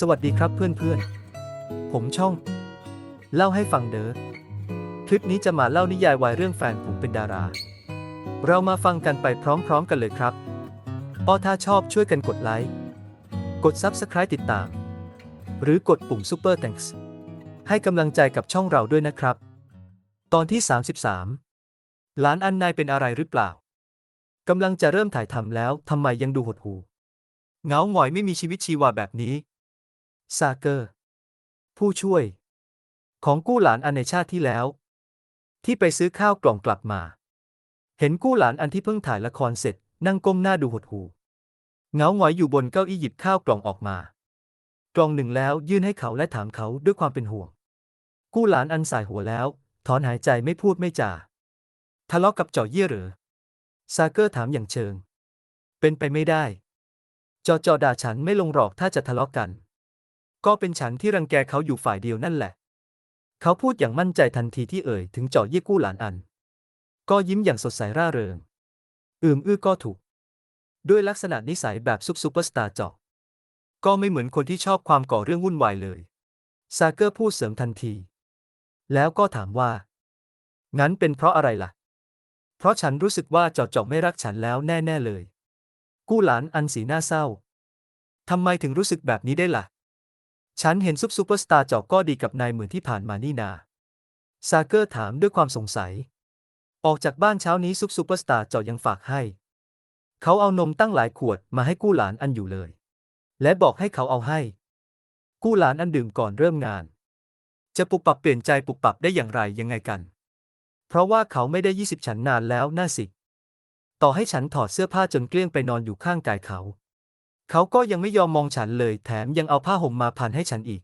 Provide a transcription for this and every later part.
สวัสดีครับเพื่อนๆ ผมช่อง เล่าให้ฟังเด้อ คลิปนี้จะมาเล่านิยายวายเรื่องแฟนผมเป็นดารา เรามาฟังกันไปพร้อมๆกันเลยครับออถ้าชอบช่วยกันกดไลค์ กด Subscribe ติดตาม หรือกดปุ่ม Super Thanks ให้กำลังใจกับช่องเราด้วยนะครับ ตอนที่ 33หลานอันนายเป็นอะไรหรือเปล่ากำลังจะเริ่มถ่ายทำแล้วทำไมยังดูหดหู่เงาหงอยไม่มีชีวิตชีวาแบบนี้ ซาเกอร์ ผู้ช่วย ของกู้หลานอันในชาติที่แล้ว ที่ไปซื้อข้าวกล่องกลับมา เห็นกู้หลานอันที่เพิ่งถ่ายละครเสร็จ นั่งก้มหน้าดูหดหูเหงาหงอยอยู่บนเก้าอี้หยิบข้าวกล่องออกมา กล่องหนึ่งแล้วยื่นให้เขาและถามเขาด้วยความเป็นห่วง กู้หลานอันสายหัวแล้วถอนหายใจไม่พูดไม่จาทะเลาะกับเจ่อเยี่ยหรือซาเกอร์ถามอย่างเชิง เป็นไปไม่ได้ จอจอด่าฉันไม่ลงหรอกถ้าจะทะเลาะกัน ก็เป็นฉันที่รังแกเขาอยู่ฝ่ายเดียวนั่นแหละ เขาพูดอย่างมั่นใจทันทีที่เอ่ยถึงเจาะเยี่ยกู้หลานอัน ก็ยิ้มอย่างสดใสร่าเริง อืมอื้อก็ถูก ด้วยลักษณะนิสัยแบบซุปซูเปอร์สตาร์เจาะก็ไม่เหมือนคนที่ชอบความก่อเรื่องวุ่นวายเลย ซาเกอร์พูดเสริมทันที แล้วก็ถามว่า งั้นเป็นเพราะอะไรล่ะ เพราะฉันรู้สึกว่าเจาะเจาะไม่รักฉันแล้วแน่ ๆ เลย กู้หลานอันสีหน้าเศร้าทำไมถึงรู้สึกแบบนี้ได้ล่ะ ฉันเห็นซุปซูเปอร์สตาร์เจอกก็ดีกับนายเหมือนที่ผ่านมานี่นา ซาเกอร์ถามด้วยความสงสัย ออกจากบ้านเช้านี้ซุปซูเปอร์สตาร์เจอกยังฝากให้ เขาเอานมตั้งหลายขวดมาให้กู้หลานอันอยู่เลย และบอกให้เขาเอาให้ กู้หลานอันดื่มก่อนเริ่มงาน จะปุบปับเปลี่ยนใจปุบปับได้อย่างไรยังไงกัน เพราะว่าเขาไม่ได้ยี่สิบฉันนานแล้วน่าสิ ต่อให้ฉันถอดเสื้อผ้าจนเกลี้ยงไปนอนอยู่ข้างกายเขา เขาก็ยังไม่ยอมมองฉันเลย แถมยังเอาผ้าห่มมาพันให้ฉันอีก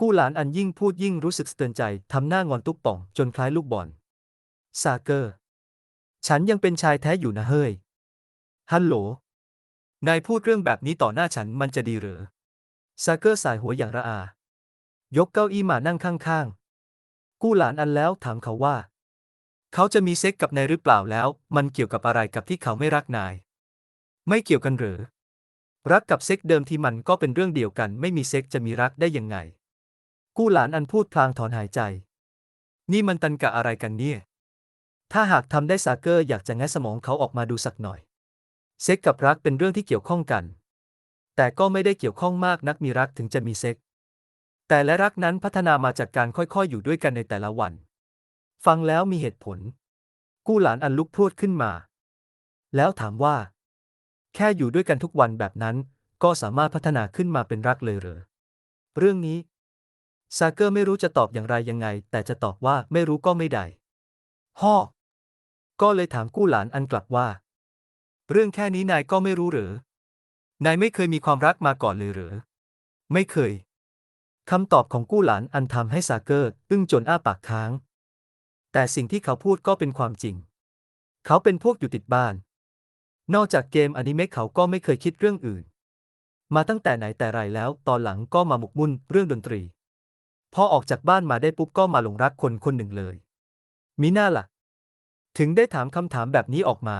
กู้หลานอันยิ่งพูดยิ่งรู้สึกสะเตือนใจทำหน้างอนตุ๊บป่อง จนคล้ายลูกบอลซาเกอร์ ฉันยังเป็นชายแท้อยู่นะเฮ้ย ฮัลโหล นายพูดเรื่องแบบนี้ต่อหน้าฉันมันจะดีหรือซาเกอร์สายหัวอย่างระอา ยกเก้าอี้มานั่งข้างๆ กู้หลานอันแล้วถามเขาว่า เขาจะมีเซ็กกับนายหรือเปล่าแล้ว มันเกี่ยวกับอะไรกับที่เขาไม่รักนาย ไม่เกี่ยวกันหรือ รักกับเซ็กเดิมทีมันก็เป็นเรื่องเดียวกัน ไม่มีเซ็กจะมีรักได้ยังไง กู้หลานอันพูดพลางถอนหายใจ นี่มันตันกะอะไรกันเนี่ย ถ้าหากทำได้ซาเกอร์อยากจะแงะสมองเขาออกมาดูสักหน่อย เซ็กกับรักเป็นเรื่องที่เกี่ยวข้องกัน แต่ก็ไม่ได้เกี่ยวข้องมากนักมีรักถึงจะมีเซ็ก แต่และรักนั้นพัฒนามาจากการค่อยๆ อยู่ด้วยกันในแต่ละวัน ฟังแล้วมีเหตุผล กู้หลานอันลุกพรวดขึ้นมา แล้วถามว่า แค่อยู่ด้วยกันทุกวันแบบนั้น ก็สามารถพัฒนาขึ้นมาเป็นรักเลยเหรอ เรื่องนี้ ซาเกอร์ไม่รู้จะตอบอย่างไรยังไง แต่จะตอบว่าไม่รู้ก็ไม่ได้ฮ่อก็เลยถามกู้หลานอันกลับว่า เรื่องแค่นี้นายก็ไม่รู้หรือนายไม่เคยมีความรักมาก่อนเลยหรือ ไม่เคย คำตอบของกู้หลานอันทำให้ซาเกอร์อึ้งจนอ้าปากค้าง แต่สิ่งที่เขาพูดก็เป็นความจริง เขาเป็นพวกอยู่ติดบ้าน นอกจากเกมอนิเมะเขาก็ไม่เคยคิดเรื่องอื่น มาตั้งแต่ไหนแต่ไรแล้ว ตอนหลังก็มาหมกมุ่นเรื่องดนตรี พอออกจากบ้านมาได้ปุ๊บก็มาหลงรักคนคนหนึ่งเลย มีหน้าล่ะ ถึงได้ถามคำถามแบบนี้ออกมา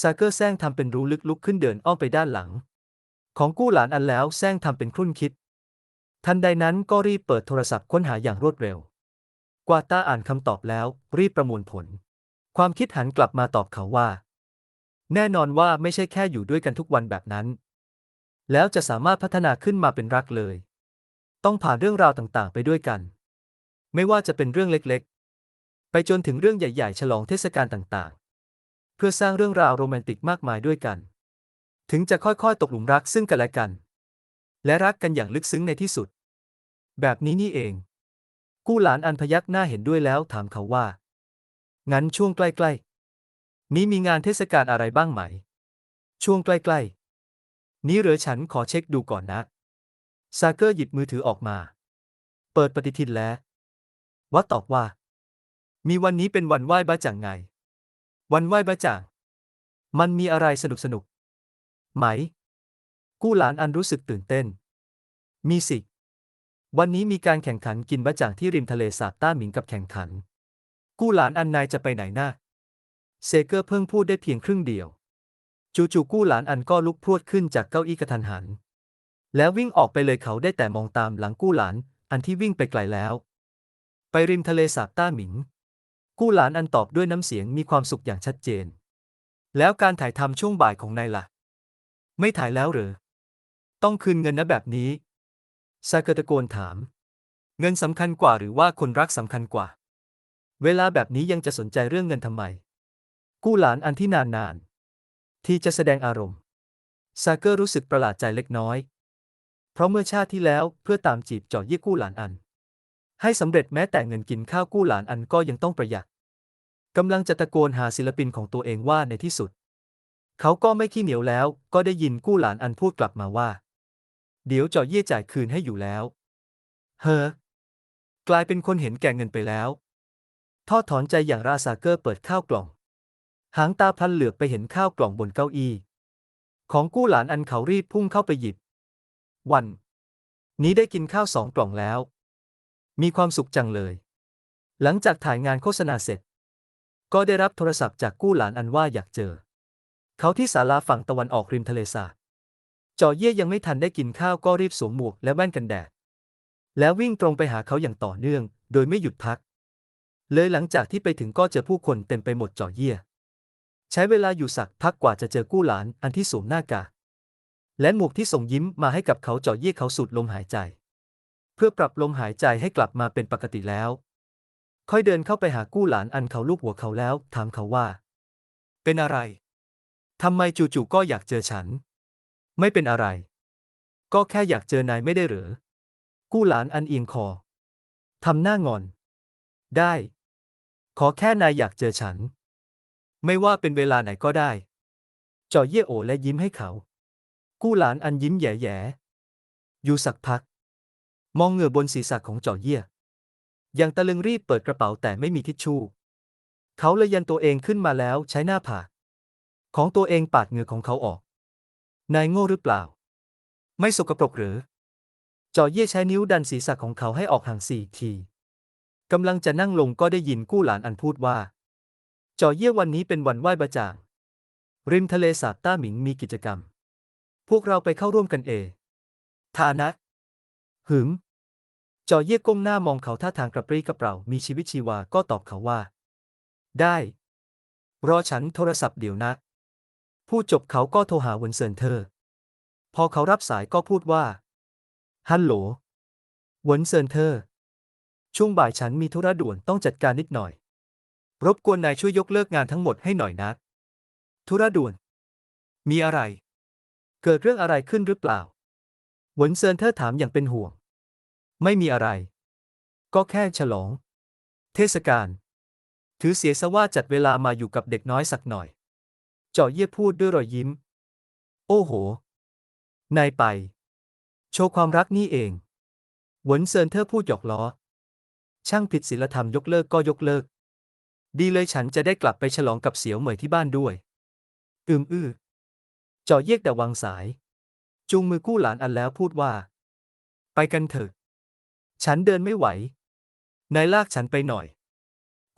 ซาเกอร์แซงทำเป็นรู้ลึกลุกขึ้นเดินอ้อมไปด้านหลัง ของกู้หลานอันแล้วแซงทำเป็นครุ่นคิด ทันใดนั้นก็รีบเปิดโทรศัพท์ค้นหาอย่างรวดเร็ว กวาตาอ่านคำตอบแล้ว รีบประมวลผล ความคิดหันกลับมาตอบเขาว่า แน่นอนว่าไม่ใช่แค่อยู่ด้วยกันทุกวันแบบนั้น แล้วจะสามารถพัฒนาขึ้นมาเป็นรักเลย ต้องผ่านเรื่องราวต่างๆ ไปด้วยกัน ไม่ว่าจะเป็นเรื่องเล็กๆ ไปจนถึงเรื่องใหญ่ ๆ ฉลองเทศกาลต่างๆ เพื่อสร้างเรื่องราวโรแมนติกมากมายด้วยกัน ถึงจะค่อยๆ ตกหลุมรักซึ่งกันและกัน และรักกันอย่างลึกซึ้งในที่สุด แบบนี้นี่เอง กู้หลานอันพยักหน้าเห็นด้วยแล้วถามเขาว่า งั้นช่วงใกล้ ๆ นี้มีงานเทศกาลอะไรบ้างไหม ช่วงใกล้ๆ นี้เหรือฉันขอเช็คดูก่อนนะ ซาเกอร์หยิบมือถือออกมา เปิดปฏิทินแล้ว วัดตอบว่า มีวันนี้เป็นวันไหว้บ้าจ่างไง วันไหว้บ้าจ่าง มันมีอะไรสนุกสนุกไหม กู้หลานอันรู้สึกตื่นเต้น มีสิ วันนี้มีการแข่งขันกินบ้าจ่างที่ริมทะเลสาบต้าหมิงกับแข่งขัน กู้หลานอันนายจะไปไหนนะ เซเกอร์เพิ่งพูดได้เพียงครึ่งเดียว จู่ๆกู้หลานอันก็ลุกพรวดขึ้นจากเก้าอี้กระทันหัน แล้ววิ่งออกไปเลยเขาได้แต่มองตามหลังกู้หลานอันที่วิ่งไปไกลแล้ว ไปริมทะเลสาบต้าหมิง กู้หลานอันตอบด้วยน้ำเสียงมีความสุขอย่างชัดเจน แล้วการถ่ายทำช่วงบ่ายของนายล่ะ ไม่ถ่ายแล้วเหรอต้องคืนเงินนะแบบนี้ซาเกอตะโกนถาม เงินสำคัญกว่าหรือว่าคนรักสำคัญกว่า เวลาแบบนี้ยังจะสนใจเรื่องเงินทำไม กู้หลานอันที่นานๆที่จะแสดงอารมณ์ ซาเกอร์รู้สึกประหลาดใจเล็กน้อย เพราะเมื่อชาติที่แล้วเพื่อตามจีบเจาะเยี่ยกู้หลานอัน ให้สำเร็จแม้แต่เงินกินข้าวกู้หลานอันก็ยังต้องประหยัดกำลังจะตะโกนหาศิลปินของตัวเองว่าในที่สุด เขาก็ไม่ขี้เหนียวแล้ว ก็ได้ยินกู้หลานอันพูดกลับมาว่า เดี๋ยวเจาะเยี่ยจ่ายคืนให้อยู่แล้ว เฮ้อกลายเป็นคนเห็นแก่เงินไปแล้วทอดถอนใจอย่างราซาเกอร์เปิดข้าวกล่อง หางตาพลันเหลือบไปเห็นข้าวกล่องบนเก้าอี้ ของกู้หลานอันเขารีบพุ่งเข้าไปหยิบ วัน นี้ได้กินข้าวสองกล่องแล้ว มีความสุขจังเลย หลังจากถ่ายงานโฆษณาเสร็จ ก็ได้รับโทรศัพท์จากกู้หลานอันว่าอยากเจอ เขาที่ศาลาฝั่งตะวันออกริมทะเลสาบจอเย่ยังไม่ทันได้กินข้าวก็รีบสวมหมวกและแว่นกันแดด แล้ววิ่งตรงไปหาเขาอย่างต่อเนื่อง โดยไม่หยุดพัก เลยหลังจากที่ไปถึงก็เจอผู้คนเต็มไปหมดจอเย่ ใช้เวลาอยู่สักพักกว่าจะเจอกู้หลานอันที่สวมหน้ากากและหมวกที่ส่งยิ้มมาให้กับเขาเจาะเยี่ยเขาสูดลมหายใจ เพื่อปรับลมหายใจให้กลับมาเป็นปกติแล้ว ค่อยเดินเข้าไปหากู้หลานอันเขาลูบหัวเขาแล้ว ถามเขาว่า เป็นอะไรทำไมจู่ๆก็อยากเจอฉัน ไม่เป็นอะไร ก็แค่อยากเจอนายไม่ได้หรือกู้หลานอันเอียงคอทำหน้างอน ได้ ขอแค่นายอยากเจอฉัน ไม่ว่าเป็นเวลาไหนก็ได้จอเย่โอและยิ้มให้เขา กู้หลานอันยิ้มแย่ๆอยู่สักพัก มองเหงื่อบนศีรษะของจอเย่ยังตะลึงรีบเปิดกระเป๋าแต่ไม่มีทิชชู่ เขาเลยยันตัวเองขึ้นมาแล้วใช้หน้าผากของตัวเองปาดเหงื่อของเขาออก นายโง่หรือเปล่า ไม่สกปรกหรือ จอเย่ใช้นิ้วดันศีรษะของเขาให้ออกห่างสี่ทีกำลังจะนั่งลงก็ได้ยินกู้หลานอันพูดว่า จ่อเยี่ยวันนี้เป็นวันไหว้บาจางริมทะเลสาบต้าหมิงมีกิจกรรม พวกเราไปเข้าร่วมกันเอฐานะ หึมจ่อเยี่ยก้มหน้ามองเขาท่าทางกระปรี้กระเปร่า มีชีวิตชีวาก็ตอบเขาว่า ได้ รอฉันโทรศัพท์เดี๋ยวนะ พูดจบเขาก็โทรหาวนเซินเธอ พอเขารับสายก็พูดว่า ฮัลโหลวนเซินเธอ ช่วงบ่ายฉันมีธุระด่วนต้องจัดการนิดหน่อย รบกวนนายช่วยยกเลิกงานทั้งหมดให้หน่อยนะธุระด่วน มีอะไร เกิดเรื่องอะไรขึ้นหรือเปล่าหวนเซินเธอถามอย่างเป็นห่วง ไม่มีอะไร ก็แค่ฉลอง เทศกาลถือเสียซะว่าจัดเวลามาอยู่กับเด็กน้อยสักหน่อย เจาะเยี่ยพูดด้วยรอยยิ้ม โอ้โห นายไป โชว์ความรักนี่เองหวนเซินเธอพูดหยอกล้อ ช่างผิดศีลธรรมยกเลิกก็ยกเลิก ดีเลยฉันจะได้กลับไปฉลองกับเสียวเหมยที่บ้านด้วย อืมอื้อจาะเยียกแต่วางสาย จูงมือกู้หลานอันแล้วพูดว่า ไปกันเถอะ ฉันเดินไม่ไหว นายลากฉันไปหน่อย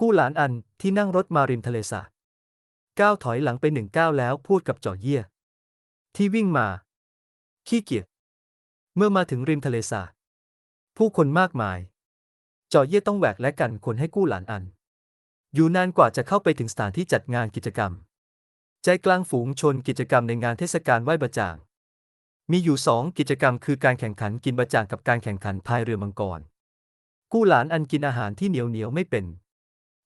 กู้หลานอันที่นั่งรถมาริมทะเลสาบก้าวถอยหลังไปหนึ่งก้าวแล้วพูดกับจาะเยี่ย ที่วิ่งมา ขี้เกียจ เมื่อมาถึงริมทะเลสาบผู้คนมากมายจาะเยี่ยต้องแหวกและกันคนให้กู้หลานอัน อยู่นานกว่าจะเข้าไปถึงสถานที่จัดงานกิจกรรม ใจกลางฝูงชนกิจกรรมในงานเทศกาลไหว้บาจาง มีอยู่สองกิจกรรมคือการแข่งขันกินบาจางกับการแข่งขันพายเรือมังกร กู้หลานอันกินอาหารที่เหนียวเหนียวไม่เป็น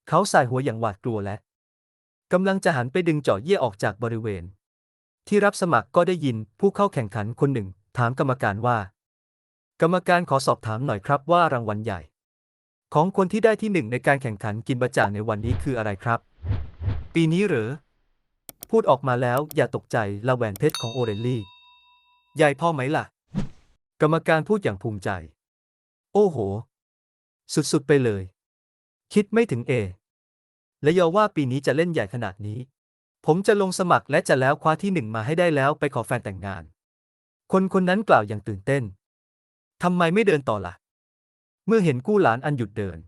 เขาสายหัวอย่างหวาดกลัวและกำลังจะหันไปดึงเจาะเยี่ยออกจากบริเวณ ที่รับสมัครก็ได้ยินผู้เข้าแข่งขันคนหนึ่ง ถามกรรมการว่า กรรมการขอสอบถามหน่อยครับว่ารางวัลใหญ่ ของคนที่ได้ที่หนึ่งในการแข่งขันกินบะจ่างในวันนี้คืออะไรครับ ปีนี้เหรอพูดออกมาแล้วอย่าตกใจละแหวนเพชรของโอเรลลี่ ใหญ่พอไหมล่ะ กรรมการพูดอย่างภูมิใจ โอ้โห สุดๆไปเลย คิดไม่ถึงเอ และยอว่าปีนี้จะเล่นใหญ่ขนาดนี้ ผมจะลงสมัครและจะแล้วคว้าที่หนึ่งมาให้ได้แล้วไปขอแฟนแต่งงาน คนคนนั้นกล่าวอย่างตื่นเต้นทำไมไม่เดินต่อล่ะ เมื่อเห็นกู้หลานอันหยุดเดิน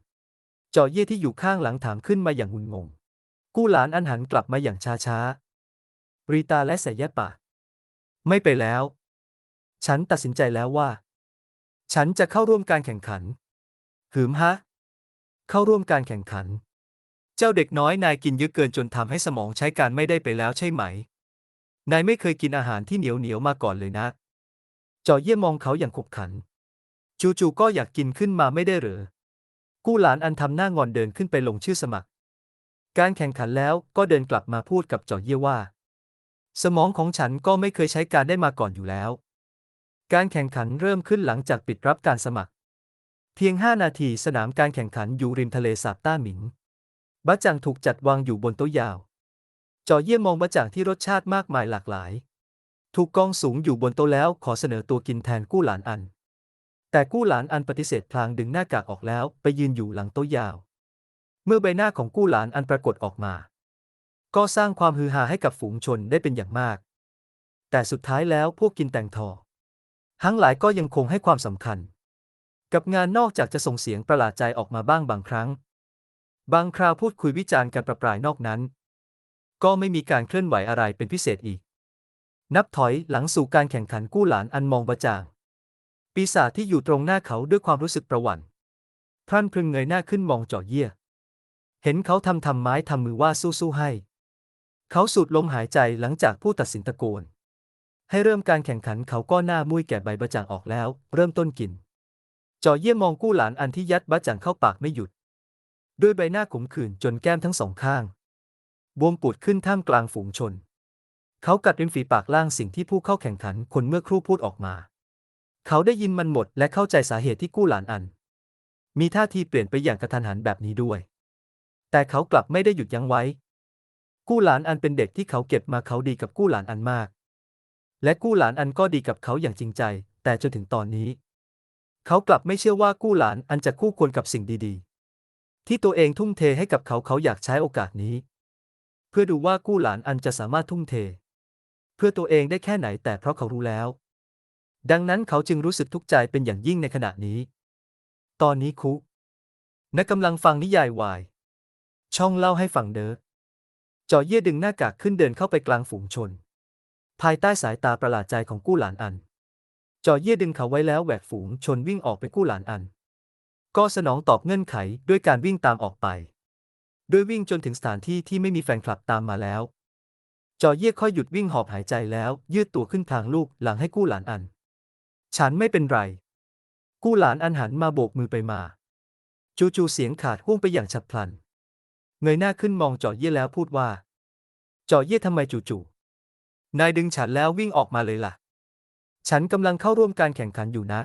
เจาะเย่ที่อยู่ข้างหลังถามขึ้นมาอย่างงุนงง กู้หลานอันหันกลับมาอย่างช้าช้าๆรีตาและแสแยะปาไม่ไปแล้ว ฉันตัดสินใจแล้วว่า ฉันจะเข้าร่วมการแข่งขัน หืมฮะ เข้าร่วมการแข่งขัน เจ้าเด็กน้อยนายกินเยอะเกินจนทำให้สมองใช้การไม่ได้ไปแล้วใช่ไหม นายไม่เคยกินอาหารที่เหนียวเหนียวมาก่อนเลยนะจอเยี่ยมองเขาอย่างขบขัน จู่ๆก็อยากกินขึ้นมาไม่ได้หรือ กู้หลานอันทำหน้างอนเดินขึ้นไปลงชื่อสมัคร การแข่งขันแล้วก็เดินกลับมาพูดกับจอเยี่ยว่า สมองของฉันก็ไม่เคยใช้การได้มาก่อนอยู่แล้ว การแข่งขันเริ่มขึ้นหลังจากปิดรับการสมัคร เพียง 5 นาทีสนามการแข่งขันอยู่ริมทะเลสาบต้าหมิงบะจ่างถูกจัดวางอยู่บนโต๊ะยาว จอเยี่ยมมองบะจ่างที่รสชาติมากมายหลากหลาย ถูกกองสูงอยู่บนโต๊ะแล้วขอเสนอตัวกินแทนกู้หลานอัน แต่กู้หลานอันปฏิเสธพลางดึงหน้ากากออกแล้วไปยืนอยู่หลังโต๊ะยาว เมื่อใบหน้าของกู้หลานอันปรากฏออกมา ก็สร้างความฮือฮาให้กับฝูงชนได้เป็นอย่างมาก แต่สุดท้ายแล้วพวกกินแตงทอ ทั้งหลายก็ยังคงให้ความสำคัญ กับงานนอกจากจะส่งเสียงประหลาดใจออกมาบ้างบางครั้ง บางคราวพูดคุยวิจารณ์กันประปรายนอกนั้น ก็ไม่มีการเคลื่อนไหวอะไรเป็นพิเศษอีก นับถอยหลังสู่การแข่งขันกู้หลานอันมองประจาง ปีศาจที่อยู่ตรงหน้าเขาด้วยความรู้สึกประหวั่นพรั่นพรึงเงยหน้าขึ้นมองจ่อเยี่ย เห็นเขาทำทำไม้ทำมือว่าสู้ๆให้ เขาสูดลมหายใจหลังจากผู้ตัดสินตะโกน ให้เริ่มการแข่งขันเขาก็หน้ามุ้ยแก่ใบประจ่างออกแล้ว เริ่มต้นกินจ่อเยี่ยมองกู้หลานอันที่ยัดบะจ่างเข้าปากไม่หยุด ด้วยใบหน้าขมขื่นจนแก้มทั้งสองข้าง บวมปูดขึ้นท่ามกลางฝูงชน เขากัดริมฝีปากล่างสิ่งที่ผู้เข้าแข่งขันคนเมื่อครู่พูดออกมา เขาได้ยินมันหมดและเข้าใจสาเหตุที่กู้หลานอัน มีท่าทีเปลี่ยนไปอย่างกระทันหันแบบนี้ด้วย แต่เขากลับไม่ได้หยุดยั้งไว้ กู้หลานอันเป็นเด็กที่เขาเก็บมาเขาดีกับกู้หลานอันมาก และกู้หลานอันก็ดีกับเขาอย่างจริงใจ แต่จนถึงตอนนี้ เขากลับไม่เชื่อว่ากู้หลานอันจะคู่ควรกับสิ่งดีๆ ที่ตัวเองทุ่มเทให้กับเขาเขาอยากใช้โอกาสนี้ เพื่อดูว่ากู้หลานอันจะสามารถทุ่มเท เพื่อตัวเองได้แค่ไหนแต่เพราะเขารู้แล้ว ดังนั้นเขาจึงรู้สึกทุกข์ใจเป็นอย่างยิ่งในขณะนี้ ตอนนี้คุนักกำลังฟังนิยายวาย ช่องเล่าให้ฟังเด้อจอเย่ดึงหน้ากากขึ้นเดินเข้าไปกลางฝูงชน ภายใต้สายตาประหลาดใจของกู้หลานอัน จอเย่ดึงเขาไว้แล้วแหวกฝูงชนวิ่งออกไปกู้หลานอัน ก็สนองตอบเงื่อนไขด้วยการวิ่งตามออกไปโดยวิ่งจนถึงสถานที่ที่ไม่มีแฟนคลับตามมาแล้ว จอเย่ค่อยหยุดวิ่งหอบหายใจแล้วยืดตัวขึ้นทางลูกหลังให้กู้หลานอัน ฉันไม่เป็นไร กู้หลานอันหันมาโบกมือไปมา จู่ๆเสียงขาดห่วงไปอย่างฉับพลัน เงยหน้าขึ้นมองจอเย่แล้วพูดว่าจอเย่ทำไมจู่ๆนายดึงฉันแล้ววิ่งออกมาเลยล่ะ ฉันกำลังเข้าร่วมการแข่งขันอยู่นะ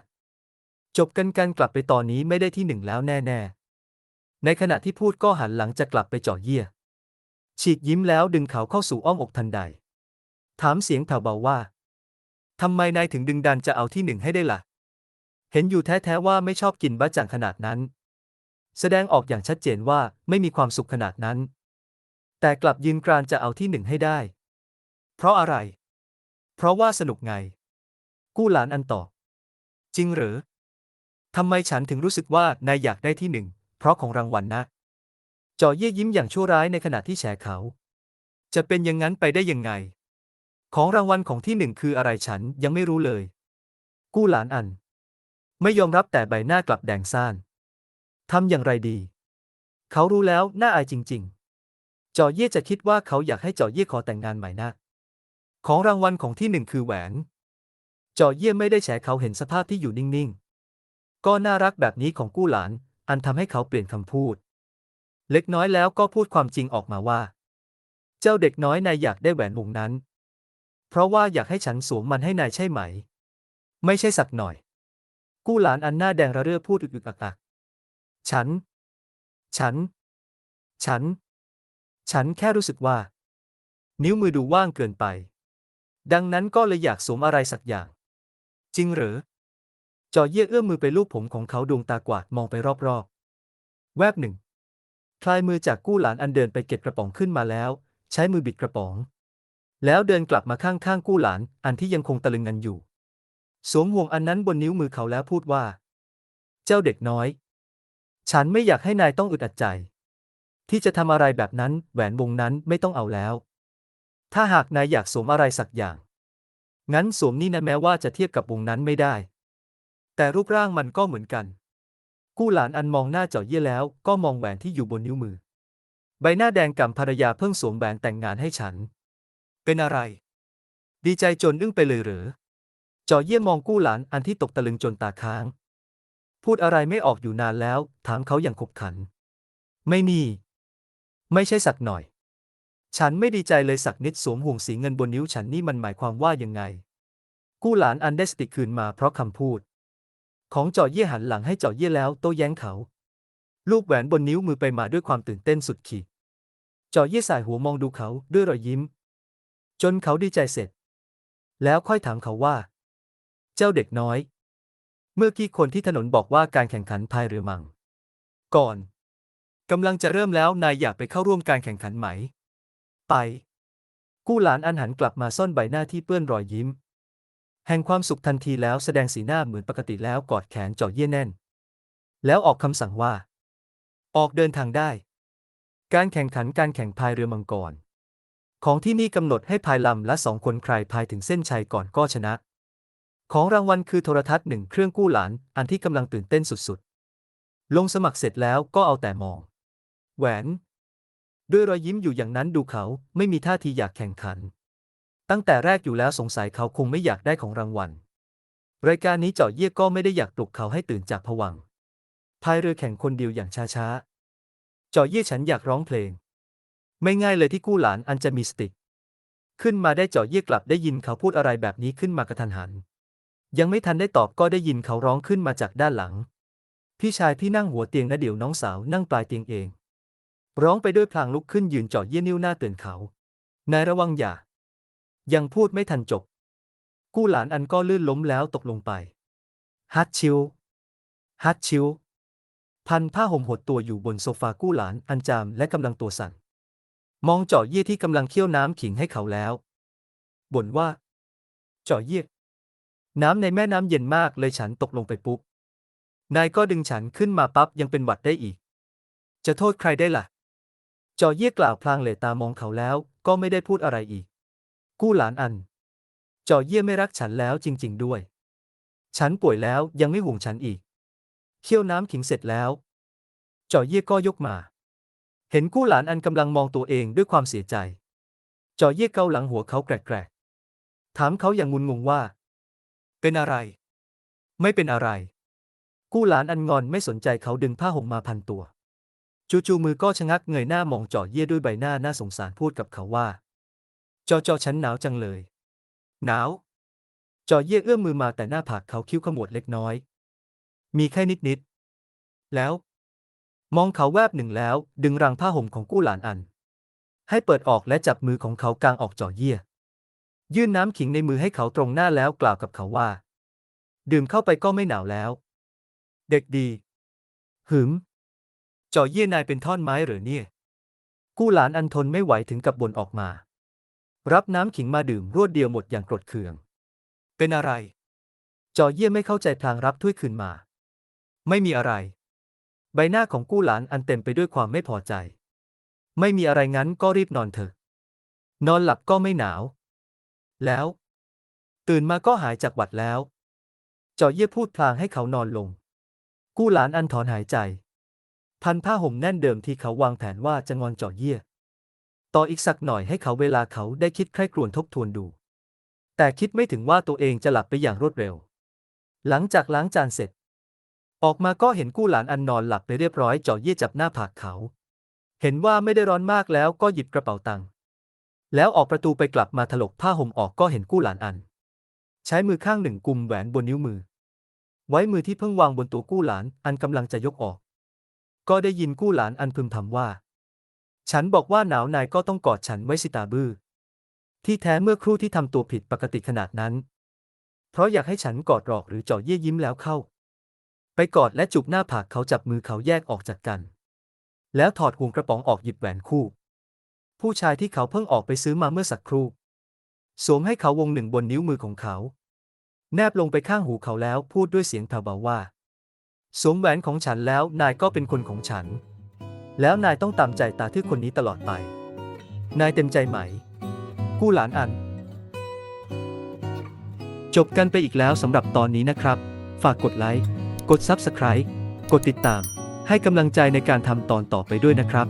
จบกันกันกลับไปตอนนี้ไม่ได้ที่หนึ่งแล้วแน่ๆ ในขณะที่พูดก็หันหลังจะกลับไปจ่อเยี่ยฉีกยิ้มแล้วดึงเขาเข้าสู่อ้อมอกทันใด ถามเสียงแผ่วเบาว่า ทำไมนายถึงดึงดันจะเอาที่หนึ่งให้ได้ล่ะ เห็นอยู่แท้ๆว่าไม่ชอบกินบะจ่างขนาดนั้น แสดงออกอย่างชัดเจนว่าไม่มีความสุขขนาดนั้น แต่กลับยืนกรานจะเอาที่หนึ่งให้ได้ เพราะอะไร เพราะว่าสนุกไง กู้หลานอันตอบจริงเหรอทำไมฉันถึงรู้สึกว่านายอยากได้ที่หนึ่งเพราะของรางวัลนะจอเย่ยิ้มอย่างชั่วร้ายในขณะที่แฉเขา จะเป็นอย่างนั้นไปได้ยังไง ของรางวัลของที่หนึ่งคืออะไรฉันยังไม่รู้เลย กู้หลานอัน ไม่ยอมรับแต่ใบหน้ากลับแดงซ่านทำอย่างไรดี เขารู้แล้วน่าอายจริง ๆ จอเย่จะคิดว่าเขาอยากให้จอเย่ขอแต่งงานใหม่นะของรางวัลของที่หนึ่งคือแหวน จอเยี่ยมไม่ได้แฉเขาเห็นสภาพที่อยู่นิ่งๆ ก็น่ารักแบบนี้ของกู้หลาน อันทำให้เขาเปลี่ยนคำพูด เล็กน้อยแล้วก็พูดความจริงออกมาว่า เจ้าเด็กน้อยนายอยากได้แหวนวงนั้น เพราะว่าอยากให้ฉันสวมมันให้นายใช่ไหม ไม่ใช่สักหน่อย กู้หลานอันหน้าแดงระเรื่อพูดอึกๆอักๆฉัน ฉัน ฉัน ฉันแค่รู้สึกว่า นิ้วมือดูว่างเกินไป ดังนั้นก็เลยอยากสวมอะไรสักอย่าง จริงหรือจอเยี่ยเอื้อมมือไปลูบผมของเขาดวงตากวาดมองไปรอบๆ แวบหนึ่ง คลายมือจากกู้หลานอันเดินไปเก็บกระป๋องขึ้นมาแล้ว ใช้มือบิดกระป๋อง แล้วเดินกลับมาข้างๆกู้หลาน อันที่ยังคงตะลึงงันอยู่ สวมห่วงอันนั้นบนนิ้วมือเขาแล้วพูดว่า เจ้าเด็กน้อย ฉันไม่อยากให้นายต้องอึดอัดใจ ที่จะทำอะไรแบบนั้น แหวนวงนั้นไม่ต้องเอาแล้ว ถ้าหากนายอยากสวมอะไรสักอย่าง งั้นสวมนี่นะแม้ว่าจะเทียบกับวงนั้นไม่ได้ แต่รูปร่างมันก็เหมือนกัน กู้หลานอันมองหน้าเจาะเยี่ยแล้ว ก็มองแหวนที่อยู่บนนิ้วมือ ใบหน้าแดงก่ำภรรยาเพิ่งสวมแหวนแต่งงานให้ฉัน เป็นอะไร ดีใจจนอึ้งไปเลยหรือเจาะเยี่ยมมองกู้หลานอันที่ตกตะลึงจนตาค้าง พูดอะไรไม่ออกอยู่นานแล้ว ถามเขาอย่างขบขัน ไม่มี ไม่ใช่สักหน่อย ฉันไม่ดีใจเลยสักนิดสวมห่วงสีเงินบนนิ้วฉันนี่มันหมายความว่ายังไง กู้หลานอันได้สติคืนมาเพราะคำพูด ของเจาะเยี่ยหันหลังให้เจาะเยี่ยแล้วโต้แย้งเขา ลูกแหวนบนนิ้วมือไปมาด้วยความตื่นเต้นสุดขีดเจาะเยี่ยสายหัวมองดูเขาด้วยรอยยิ้ม จนเขาดีใจเสร็จ แล้วค่อยถามเขาว่า เจ้าเด็กน้อย เมื่อกี้คนที่ถนนบอกว่าการแข่งขันพายเรือมัง ก่อนกำลังจะเริ่มแล้วนายอยากไปเข้าร่วมการแข่งขันไหม ไป กู้หลานอันหันกลับมาซ่อนใบหน้าที่เปื้อนรอยยิ้ม แห่งความสุขทันทีแล้วแสดงสีหน้าเหมือนปกติแล้วกอดแขนเจ่อเยี่ยแน่น แล้วออกคำสั่งว่า ออกเดินทางได้ การแข่งขันการแข่งพายเรือมังกร ของที่นี่กำหนดให้พายลำละสองคนใครพายถึงเส้นชัยก่อนก็ชนะ ของรางวัลคือโทรทัศน์หนึ่งเครื่องกู้หลาน อันที่กำลังตื่นเต้นสุดๆ ลงสมัครเสร็จแล้วก็เอาแต่มอง แหวน ด้วยรอยยิ้มอยู่อย่างนั้นดูเขาไม่มีท่าทีอยากแข่งขัน ตั้งแต่แรกอยู่แล้วสงสัยเขาคงไม่อยากได้ของรางวัล รายการนี้เจาะเยี่ยก็ไม่ได้อยากปลุกเขาให้ตื่นจากผวังพายเรือแข่งคนเดียวอย่างช้าๆ เจาะเยี่ยฉันอยากร้องเพลง ไม่ง่ายเลยที่กู้หลานอันจะมีสติ ขึ้นมาได้เจาะเยี่ยกลับได้ยินเขาพูดอะไรแบบนี้ขึ้นมากระทันหัน ยังไม่ทันได้ตอบก็ได้ยินเขาร้องขึ้นมาจากด้านหลัง พี่ชายพี่นั่งหัวเตียงนะเดี๋ยวน้องสาวนั่งปลายเตียงเอง ร้องไปด้วยพลางลุกขึ้นยืนเจาะเยี่ยนิ้วหน้าเตือนเขา นายระวังอย่า ยังพูดไม่ทันจบ กู้หลานอันก็ลื่นล้มแล้วตกลงไป ฮัตชิว ฮัตชิว พันผ้าห่มหดตัวอยู่บนโซฟากู้หลานอันจามและกำลังตัวสั่น มองเจาะเยี่ยที่กำลังเคี่ยวน้ำขิงให้เขาแล้ว บ่นว่า เจาะเยี่ยน้ำในแม่น้ำเย็นมากเลยฉันตกลงไปปุ๊บ นายก็ดึงฉันขึ้นมาปั๊บยังเป็นหวัดได้อีก จะโทษใครได้ล่ะ เจาะเยี่ยกล่าวพลางเหลตามองเขาแล้ว ก็ไม่ได้พูดอะไรอีก กู้หลานอัน เจาะเยี่ยไม่รักฉันแล้วจริง ๆด้วย ฉันป่วยแล้วยังไม่ห่วงฉันอีก เคี่ยวน้ำขิงเสร็จแล้ว เจาะเยี่ยก็ยกมา เห็นกู้หลานอันกำลังมองตัวเองด้วยความเสียใจจาะเยี่ยเกาหลังหัวเขาแกรกๆถามเขาอย่างงุนงงว่า เป็นอะไร ไม่เป็นอะไร กู้หลานอันงอนไม่สนใจเขาดึงผ้าห่มมาพันตัว จู่ๆมือก็ชะงักเงยหน้ามองจาะเยี่ยด้วยใบหน้าน่าสงสารพูดกับเขาว่า จอจอฉันหนาวจังเลย หนาว จอเยี่ยเอื้อมมือมาแต่หน้าผากเขาคิ้วขมวดเล็กน้อย มีแค่นิดนิดๆแล้ว มองเขาแวบหนึ่งแล้ว ดึงรังผ้าห่มของกู้หลานอัน ให้เปิดออกและจับมือของเขากางออกจ่อเยี่ย ยื่นน้ำขิงในมือให้เขาตรงหน้าแล้วกล่าวกับเขาว่า ดื่มเข้าไปก็ไม่หนาวแล้ว เด็กดี หืมจ่อเยี่ยนายเป็นท่อนไม้หรือเนี่ย กู้หลานอันทนไม่ไหวถึงกับบ่นออกมา รับน้ำขิงมาดื่มรวดเดียวหมดอย่างกรธเคือง เป็นอะไรจอเยี่ยไม่เข้าใจพลางรับถ้วยคืนมา ไม่มีอะไร ใบหน้าของกู้หลานอันเต็มไปด้วยความไม่พอใจ ไม่มีอะไรงั้นก็รีบนอนเถอะ นอนหลับก็ไม่หนาว แล้ว ตื่นมาก็หายจากหวัดแล้วจอเยี่ยพูดพลางให้เขานอนลง กู้หลานอันถอนหายใจ พันผ้าห่มแน่นเดิมที่เขาวางแผนว่าจะงอนจอเยี่ย ต่ออีกสักหน่อยให้เขาเวลาเขาได้คิดใคร่ครวญทบทวนดู แต่คิดไม่ถึงว่าตัวเองจะหลับไปอย่างรวดเร็ว หลังจากล้างจานเสร็จ ออกมาก็เห็นกู้หลานอันนอนหลับไปเรียบร้อยจ่อเยี่ยจับหน้าผากเขา เห็นว่าไม่ได้ร้อนมากแล้วก็หยิบกระเป๋าตังค์แล้วออกประตูไปกลับมาถลกผ้าห่มออกก็เห็นกู้หลานอัน ใช้มือข้างหนึ่งกุมแหวนบนนิ้วมือ ไว้มือที่เพิ่งวางบนตัวกู้หลานอันกำลังจะยกออก ก็ได้ยินกู้หลานอันพึมพำว่า ฉันบอกว่าหนาวนายก็ต้องกอดฉันไว้สิตาบื้อที่แท้เมื่อครู่ที่ทำตัวผิดปกติขนาดนั้น เพราะอยากให้ฉันกอดหลอกหรือเจ่อเยี่ยยิ้มแล้วเข้า ไปกอดและจูบหน้าผากเขาจับมือเขาแยกออกจากกัน แล้วถอดห่วงกระป๋องออกหยิบแหวนคู่ ผู้ชายที่เขาเพิ่งออกไปซื้อมาเมื่อสักครู่ สวมให้เขาวงหนึ่งบนนิ้วมือของเขา แนบลงไปข้างหูเขาแล้วพูดด้วยเสียงแผ่วเบาว่า สวมแหวนของฉันแล้วนายก็เป็นคนของฉัน แล้วนายต้องตามใจตาที่คนนี้ตลอดไป นายเต็มใจไหม กู้หลานอัน จบกันไปอีกแล้วสำหรับตอนนี้นะครับ ฝากกดไลค์ กด Subscribe กดติดตาม ให้กำลังใจในการทำตอนต่อไปด้วยนะครับ